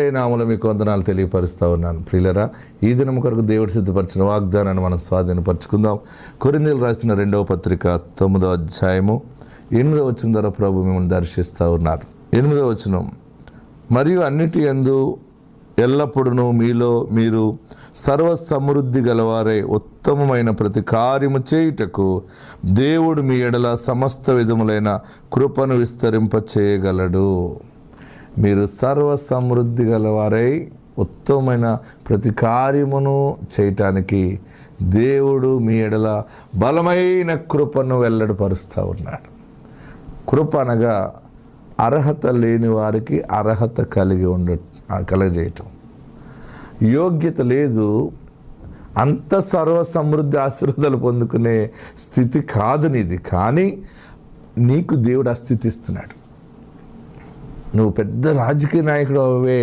నామూల మీకు వందనాలు తెలియపరుస్తూ ఉన్నాను. ప్రియులరా ఈ దినం కొరకు దేవుడు సిద్ధపరిచిన వాగ్దానాన్ని మనం స్వాధీనపరచుకుందాం కొరిందీలు రాసిన రెండవ పత్రిక తొమ్మిదవ అధ్యాయము ఎనిమిదవ వచ్చిన ద్వారా ప్రభు మిమ్మల్ని దర్శిస్తూ ఉన్నారు. ఎనిమిదవ వచనం మరియు అన్నిటి యందు ఎల్లప్పుడూ మీలో మీరు సర్వ సమృద్ధి గలవారై. ఉత్తమమైన ప్రతి కార్యము చేయుటకు దేవుడు మీ ఎడల సమస్త విధములైన కృపను విస్తరింప చేయగలడు మీరు సర్వ సమృద్ధి గలవారై ఉత్తమమైన ప్రతి కార్యమును చేయటానికి దేవుడు మీ ఎడల బలమైన కృపను వెల్లడిపరుస్తూ ఉన్నాడు. కృప అనగా అర్హత లేని వారికి అర్హత కలిగి ఉండ కలగజేయటం. యోగ్యత లేదు అంత సర్వ సమృద్ధి ఆశీర్వాదాలు పొందుకునే స్థితి కాదు నీది కానీ నీకు దేవుడు ఆ స్థితి ఇస్తున్నాడు. నువ్వు పెద్ద రాజకీయ నాయకుడు అవే.